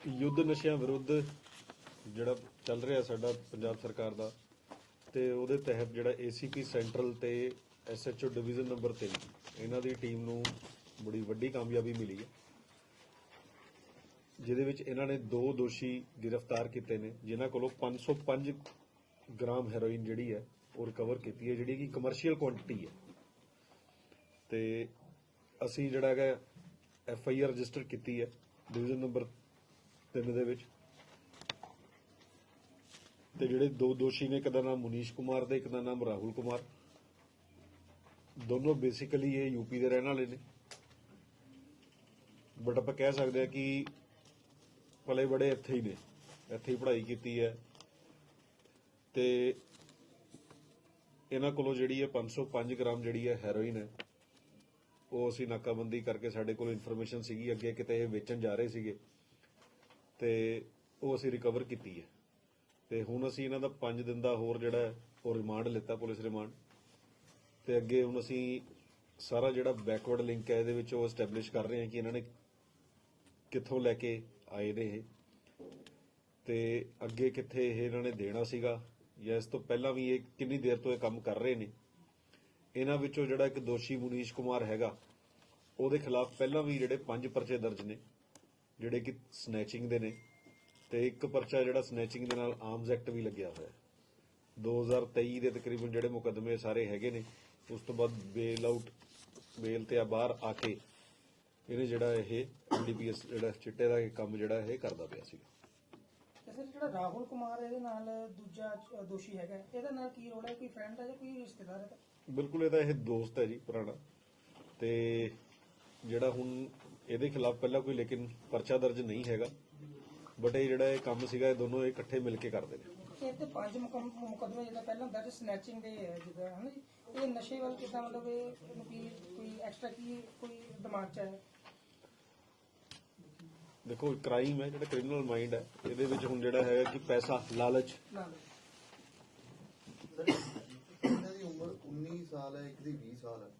ਯੁੱਧ ਨਸ਼ਿਆਂ ਵਿਰੁੱਧ ਜਿਹੜਾ ਚੱਲ ਰਿਹਾ ਸਾਡਾ ਪੰਜਾਬ ਸਰਕਾਰ ਦਾ ਤੇ ਉਹਦੇ ਤਹਿਤ ਜਿਹੜਾ ACP ਸੈਂਟਰਲ ਤੇ ਐਸਐਚਓ ਡਿਵੀਜ਼ਨ ਨੰਬਰ 3 ਇਹਨਾਂ ਦੀ ਟੀਮ ਨੂੰ ਬੜੀ ਵੱਡੀ ਕਾਮਯਾਬੀ ਮਿਲੀ ਹੈ। ਜਿਹਦੇ ਵਿੱਚ ਇਹਨਾਂ ਨੇ ਦੋ ਦੋਸ਼ੀ ਗ੍ਰਿਫਤਾਰ ਕੀਤੇ ਨੇ, ਜਿਨ੍ਹਾਂ ਕੋਲੋਂ 505 ਗ੍ਰਾਮ ਹੈਰੋਇਨ ਜਿਹੜੀ ਹੈ ਉਹ ਰਿਕਵਰ ਕੀਤੀ ਹੈ, ਜਿਹੜੀ ਕਿ ਕਮਰਸ਼ੀਅਲ ਕੁਆਂਟੀਟੀ ਹੈ। ਤੇ ਅਸੀਂ ਜਿਹੜਾ ਹੈਗਾ ਐਫ ਆਈ ਆਰ ਰਜਿਸਟਰ ਕੀਤੀ ਹੈ ਡਿਵੀਜ਼ਨ ਨੰਬਰ 3 ਦੇ ਵਿੱਚ। ਤੇ ਜਿਹੜੇ ਦੋ ਦੋਸ਼ੀ ਨੇ, ਇੱਕ ਦਾ ਨਾਮ ਮੁਨੀਸ਼ ਕੁਮਾਰ ਤੇ ਇੱਕ ਦਾ ਨਾਮ ਰਾਹੁਲ ਕੁਮਾਰ। ਦੋਨੋਂ ਬੇਸਿਕਲੀ ਇਹ ਯੂਪੀ ਦੇ ਰਹਿਣ ਵਾਲੇ ਨੇ। ਬਟ ਆਪਾਂ ਕਹਿ ਸਕਦੇ ਆ ਕਿ ਪਲੇ ਬੜੇ ਇੱਥੇ ਹੀ ਨੇ। ਇੱਥੇ ਹੀ ਪੜ੍ਹਾਈ ਕੀਤੀ ਹੈ। ਤੇ ਇਹਨਾਂ ਕੋਲੋਂ ਜਿਹੜੀ ਹੈ 505 ਗ੍ਰਾਮ ਜਿਹੜੀ ਹੈ ਹੈਰੋਇਨ ਹੈ, ਉਹ ਅਸੀਂ ਨਾਕਾਬੰਦੀ ਕਰਕੇ ਸਾਡੇ ਕੋਲ ਇਨਫੋਰਮੇਸ਼ਨ ਸੀਗੀ, ਅੱਗੇ ਕਿਤੇ ਇਹ ਵੇਚਣ ਜਾ ਰਹੇ ਸੀਗੇ। ਤੇ ਉਹ ਅਸੀਂ ਰਿਕਵਰ ਕੀਤੀ ਹੈ। ਤੇ ਹੁਣ ਅਸੀਂ ਇਹਨਾਂ ਦਾ 5 ਦਿਨ ਦਾ ਹੋਰ ਜਿਹੜਾ ਉਹ ਰਿਮਾਂਡ ਲਿੱਤਾ, ਪੁਲਿਸ ਰਿਮਾਂਡ ਤੇ ਅੱਗੇ ਹੁਣ ਅਸੀਂ ਸਾਰਾ ਜਿਹੜਾ ਬੈਕਵਰਡ ਲਿੰਕ ਹੈ, ਇਹਦੇ ਵਿੱਚ ਉਹ ਐਸਟੈਬਲਿਸ਼ ਕਰ ਰਹੇ ਹਾਂ ਕਿ ਇਹਨਾਂ ਨੇ ਕਿੱਥੋਂ ਲੈ ਕੇ ਆਏ ਨੇ ਇਹ। ਤੇ ਅੱਗੇ ਕਿੱਥੇ ਇਹ ਇਹਨਾਂ ਨੇ ਦੇਣਾ ਸੀਗਾ ਜਾਂ ਇਸ ਤੋਂ ਪਹਿਲਾਂ ਵੀ ਇਹ ਕਿੰਨੀ ਦੇਰ ਤੋਂ ਇਹ ਕੰਮ ਕਰ ਰਹੇ ਨੇ, ਇਹਨਾਂ ਵਿੱਚੋਂ ਜਿਹੜਾ ਇੱਕ ਦੋਸ਼ੀ ਮੁਨੀਸ਼ ਕੁਮਾਰ ਹੈਗਾ, ਉਹਦੇ ਖਿਲਾਫ ਪਹਿਲਾਂ ਵੀ ਜਿਹੜੇ ਪੰਜ ਪਰਚੇ ਦਰਜ ਨੇ, ਜਿਹੜੇ ਕਿ ਸਨੈਚਿੰਗ ਦੇ ਨੇ ਤੇ ਇੱਕ ਪਰਚਾ ਜਿਹੜਾ ਸਨੈਚਿੰਗ ਦੇ ਨਾਲ ਆਰਮਸ ਐਕਟ ਵੀ ਲੱਗਿਆ ਹੋਇਆ ਹੈ। 2023 ਦੇ ਤਕਰੀਬਨ ਜਿਹੜੇ ਮੁਕੱਦਮੇ ਸਾਰੇ ਹੈਗੇ ਨੇ, ਉਸ ਤੋਂ ਬਾਅਦ ਬੇਲ ਆਊਟ ਬੇਲ ਤੇ ਆ ਬਾਹਰ ਆ ਕੇ ਇਹਨੇ ਜਿਹੜਾ ਇਹ ਐਨਡੀਪੀਐਸ ਜਿਹੜਾ ਚਿੱਟੇ ਦਾ ਇਹ ਕੰਮ ਜਿਹੜਾ ਇਹ ਕਰਦਾ ਪਿਆ ਸੀਗਾ। ਤੇ ਸਰ ਜਿਹੜਾ ਰਾਹੁਲ ਕੁਮਾਰ ਇਹਦੇ ਨਾਲ ਦੂਜਾ ਅ, ਦੋਸ਼ੀ ਹੈਗਾ ਇਹਦੇ ਨਾਲ ਕੀ ਰੋਲ ਹੈ? ਕੋਈ ਫਰੈਂਡ ਹੈ ਜਾਂ ਕੋਈ ਰਿਸ਼ਤੇਦਾਰ ਹੈ? ਬਿਲਕੁਲ ਇਹਦਾ ਇਹ ਦੋਸਤ ਹੈ ਜੀ ਪੁਰਾਣਾ। ਤੇ ਜਿਹੜਾ ਹੁਣ ਇਹਦੇ ਖਿਲਾਫ ਪਹਿਲਾਂ ਕੋਈ ਲੇਕਿਨ ਪਰਚਾ ਦਰਜ ਨਹੀਂ ਹੈਗਾ। ਬਟ ਇਹ ਜਿਹੜਾ ਇਹ ਕੰਮ ਸੀਗਾ ਇਹ ਦੋਨੋਂ ਇਹ ਇਕੱਠੇ ਮਿਲ ਕੇ ਕਰਦੇ ਨੇ। ਇਹ ਤੇ ਪੰਜ ਮੁਕਮ- ਮੁਕੱਦਮੇ ਜਿਹੜਾ ਪਹਿਲਾਂ ਦਰਜ ਸਨੈਚਿੰਗ ਦੇ ਹੈ ਜਿੱਦਾਂ ਹੈ ਨਾ ਜੀ? ਇਹ ਨਸ਼ੇ ਵੱਲ ਕਿਦਾਂ ਮਤਲਬ ਇਹ ਇਹਨੂੰ ਕੀ ਕੋਈ ਐਕਸਟਰਾ ਕੀ ਕੋਈ ਦਿਮਾਗ ਚ ਹੈ? ਦੇਖੋ ਕ੍ਰਾਈਮ ਹੈ ਜਿਹੜਾ ਕ੍ਰਿਮੀਨਲ ਮਾਈਂਡ ਹੈ ਇਹਦੇ ਵਿੱਚ ਹੁਣ ਜਿਹੜਾ ਹੈਗਾ ਕਿ ਪੈਸਾ ਲਾਲਚ। ਇਹਨਾਂ ਦੀ ਉਮਰ 19 ਸਾਲ ਹੈ ਇੱਕ ਦੀ 20 ਸਾਲ ਹੈ।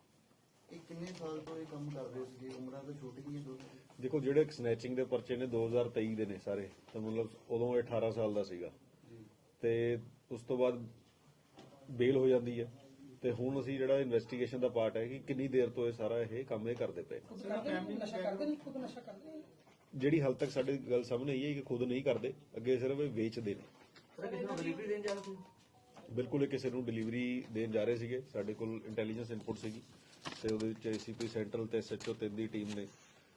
ਇਹ ਕਿੰਨੇ ਸਾਲ ਤੋਂ ਇਹ ਕੰਮ ਕਰ ਰਹੇ ਸੀਗੇ? ਉਮਰਾਂ ਤਾਂ ਛੋਟੀਆਂ ਹੀ ਦੋਨੋਂ। ਦੇਖੋ ਜਿਹੜੇ ਸਨੈਚਿੰਗ ਦੇ ਪਰਚੇ ਨੇ 2023 ਦੇ ਨੇ ਸਾਰੇ। ਤਾਂ ਮਤਲਬ ਉਦੋਂ ਇਹ 18 ਸਾਲ ਦਾ ਸੀਗਾ। ਤੇ ਉਸ ਤੋਂ ਬਾਅਦ ਬੇਲ ਹੋ ਜਾਂਦੀ ਹੈ। ਤੇ ਹੁਣ ਅਸੀਂ ਜਿਹੜਾ ਇਨਵੈਸਟੀਗੇਸ਼ਨ ਦਾ ਪਾਰਟ ਹੈ ਕਿ ਕਿੰਨੀ ਦੇਰ ਤੋਂ ਇਹ ਸਾਰਾ ਇਹ ਕੰਮ ਇਹ ਕਰਦੇ ਪਏ ਨਸ਼ਾ ਕਰਦੇ ਨੇ ਖੁਦ ਨਸ਼ਾ ਕਰਦੇ ਨੇ? ਜਿਹੜੀ ਹਾਲ ਤੱਕ ਸਾਡੀ ਗੱਲ ਸਾਹਮਣੇ ਆਈ ਹੈ ਕਿ ਖੁਦ ਨਹੀਂ ਕਰਦੇ ਅੱਗੇ ਸਿਰਫ ਇਹ ਵੇਚਦੇ ਨੇ। ਬਿਲਕੁਲ ਇਹ ਕਿਸੇ ਨੂੰ ਡਿਲੀਵਰੀ ਦੇਣ ਜਾ ਰਹੇ ਸੀਗੇ। ਸਾਡੇ ਕੋਲ ਇੰਟੈਲੀਜੈਂਸ ਇਨਪੁਟ ਸੀਗੀ ਤੇ ਉਹਦੇ ਵਿੱਚ ਏਸੀਪੀ ਸੈਂਟਰਲ ਤੇ ਐਸਐਚਓ ਤਿੰਨ ਦੀ ਟੀਮ ਨੇ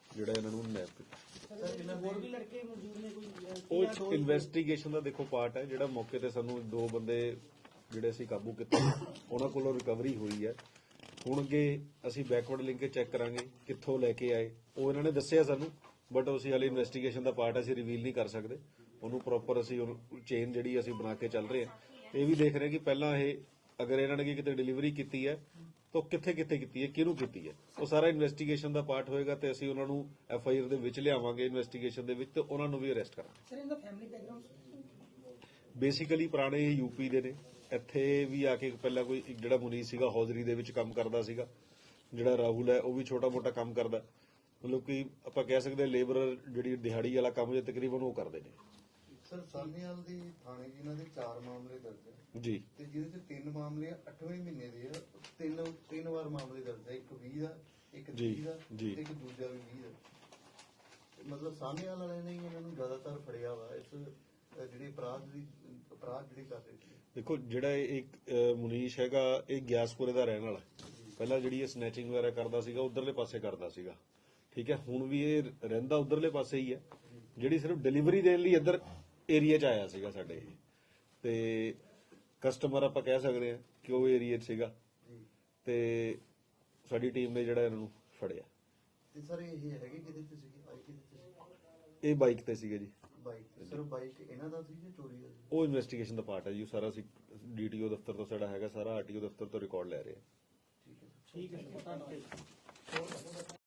ਜਿਹੜਾ ਇਹਨਾਂ ਨੂੰ ਨੈਪ ਕੀਤਾ। ਸਰ ਇਹਨਾਂ ਹੋਰ ਵੀ ਦੇ ਲੜਕੇ ਮੌਜੂਦ ਨੇ ਕੋਈ ਉਹ ਇਨਵੈਸਟੀਗੇਸ਼ਨ ਦਾ ਦੇਖੋ ਪਾਰਟ ਹੈ ਜਿਹੜਾ ਮੌਕੇ ਤੇ ਸਾਨੂੰ ਦੋ ਬੰਦੇ ਜਿਹੜੇ ਅਸੀਂ ਕਾਬੂ ਕੀਤੇ ਉਹਨਾਂ ਕੋਲੋਂ ਰਿਕਵਰੀ ਹੋਈ ਹੈ। ਹੁਣ ਅੱਗੇ ਅਸੀਂ ਬੈਕਵਰਡ ਲਿੰਕ ਚੈੱਕ ਕਰਾਂਗੇ ਕਿੱਥੋਂ ਲੈ ਕੇ ਆਏ ਉਹ ਇਹਨਾਂ ਨੇ ਦੱਸਿਆ ਸਾਨੂੰ। ਬਟ ਅਸੀਂ ਹਾਲੇ ਇਨਵੈਸਟੀਗੇਸ਼ਨ ਦਾ ਪਾਰਟ ਅਸੀਂ ਰਿਵੀਲ ਨਹੀਂ ਕਰ ਸਕਦੇ। ਉਹਨੂੰ ਪ੍ਰੋਪਰ ਅਸੀਂ ਚੇਨ ਜਿਹੜੀ ਅਸੀਂ ਬਣਾ ਕੇ ਚੱਲ ਰਹੇ ਹਾਂ। ਇਹ ਵੀ ਦੇਖ ਰਹੇ ਕਿ ਪਹਿਲਾਂ ਇਹ ਅਗਰ ਇਹਨਾਂ ਨੇ ਕਿਤੇ ਡਿਲੀਵਰੀ ਕੀਤੀ ਹੈ ਤਾਂ ਕਿੱਥੇ ਕਿੱਥੇ ਕੀਤੀ ਹੈ ਕਿਹਨੂੰ ਕੀਤੀ ਹੈ? ਉਹ ਸਾਰਾ ਇਨਵੈਸਟੀਗੇਸ਼ਨ ਦਾ ਪਾਰਟ ਹੋਏਗਾ ਤੇ ਅਸੀਂ ਉਹਨਾਂ ਨੂੰ ਐਫ ਆਈ ਆਰ ਦੇ ਵਿੱਚ ਲਿਆਵਾਂਗੇ ਇਨਵੈਸਟੀਗੇਸ਼ਨ ਦੇ ਵਿੱਚ ਤੇ ਉਹਨਾਂ ਨੂੰ ਵੀ ਅਰੈਸਟ ਕਰਾਂਗੇ। ਸਰ ਇਹਦਾ ਫੈਮਿਲੀ ਬੈਕਗ੍ਰਾਉਂਡ ਬੇਸਿਕਲੀ ਪੁਰਾਣੇ ਯੂਪੀ ਦੇ ਨੇ। ਇੱਥੇ ਵੀ ਆ ਕੇ ਪਹਿਲਾਂ ਕੋਈ ਜਿਹੜਾ ਮੁਨੀਸ ਸੀਗਾ ਹੌਜ਼ਰੀ ਦੇ ਵਿੱਚ ਕੰਮ ਕਰਦਾ ਸੀਗਾ। ਜਿਹੜਾ ਰਾਹੁਲ ਹੈ ਉਹ ਵੀ ਛੋਟਾ ਮੋਟਾ ਕੰਮ ਕਰਦਾ। ਮਤਲਬ ਕਿ ਆਪਾਂ ਕਹਿ ਸਕਦੇ ਲੇਬਰਰ ਜਿਹੜੀ ਦਿਹਾੜੀ ਵਾਲਾ ਕੰਮ ਜੇ ਤਕਰੀਬਨ ਉਹ ਕਰਦੇ ਨੇ। ਸਰ ਦੀ ਥਾਣੇ ਜੀ ਇਹਨਾਂ ਦੇ 4 ਮਾਮਲੇ ਦਰਜ ਹੈ ਜੀ। ਤੇ ਜਿਹਦੇ ਚ ਤਿੰਨ ਮਾਮਲੇ 8ਵੇਂ ਮਹੀਨੇ ਦੇ ਆ ਤਿੰਨ ਤਿੰਨ ਵਾਰ ਮਾਮਲੇ ਦਰਜ ਹੈ ਇੱਕ 20 ਦਾ ਇੱਕ ਜੀ, 30 ਦਾ ਜੀ। ਤੇ ਇੱਕ ਦੂਜਾ ਵੀ 20 ਦਾ। ਤੇ ਮਤਲਬ ਸਾਹਨੇਵਾਲ ਵਾਲਿਆਂ ਨੇ ਹੀ ਇਹਨਾਂ ਨੂੰ ਜ਼ਿਆਦਾਤਰ ਫੜਿਆ ਵਾ ਇਸ ਅਹ, ਜਿਹੜੇ ਅਪਰਾਧ ਦੀ ਅਪਰਾਧ ਜਿਹੜੇ ਕਰ ਰਹੇ ਸੀ। ਦੇਖੋ ਜਿਹੜਾ ਇੱਕ ਮੁਨੀਸ਼ ਹੈਗਾ ਇਹ ਗਿਆਸਪੁਰੇ ਦਾ ਰਹਿਣ ਵਾਲਾ। ਪਹਿਲਾਂ ਜਿਹੜੀ ਇਹ ਸਨੈਚਿੰਗ ਵਗੈਰਾ ਕਰਦਾ ਸੀਗਾ ਉਧਰਲੇ ਪਾਸੇ ਕਰਦਾ ਸੀਗਾ। ਠੀਕ ਹੈ? ਹੁਣ ਵੀ ਇਹ ਰਹਿੰਦਾ ਉਧਰਲੇ ਪਾਸੇ ਹੀ ਹੈ। ਜਿਹੜੀ ਸਿਰਫ ਡਿਲੀਵਰੀ ਦੇਣ ਲਈ ਇੱਧਰ ਏਰੀਆ 'ਚ ਆਇਆ ਸੀਗਾ ਸਾਡੇ ਇਹ। ਤੇ ਕਸਟਮਰ ਆਪਾਂ ਕਹਿ ਸਕਦੇ ਹਾਂ ਕਿ ਉਹ ਏਰੀਆ 'ਚ ਸੀਗਾ। ਤੇ ਸਾਡੀ ਟੀਮ ਨੇ ਜਿਹੜਾ ਇਹਨਾਂ ਨੂੰ ਫੜਿਆ। ਤੇ ਸਰ ਇਹ ਹੈਗੇ ਕਿਹਦੇ ਤੇ ਸੀਗੇ? ਆਈ ਕਿਹਦੇ ਤੇ ਸੀ ਇਹ ਬਾਈਕ ਤੇ ਸੀਗੇ ਜੀ। ਬਾਈਕ ਸਰ ਬਾਈਕ ਇਹਨਾਂ ਦਾ ਸੀ ਜਾਂ ਚੋਰੀ ਦਾ ਸੀ? ਉਹ ਇਨਵੈਸਟੀਗੇਸ਼ਨ ਦਾ ਪਾਰਟ ਹੈ ਜੀ। ਉਹ ਸਾਰਾ ਅਸੀਂ ਡੀਟੀਓ ਦਫ਼ਤਰ ਤੋਂ ਸਾਡਾ ਹੈਗਾ। ਸਾਰਾ ਆਰਟੀਓ ਦਫ਼ਤਰ ਤੋਂ ਰਿਕਾਰਡ ਲੈ ਰਹੇ ਹਾਂ। ਠੀਕ ਹੈ ਠੀਕ ਹੈ ਧੰਨਵਾਦ।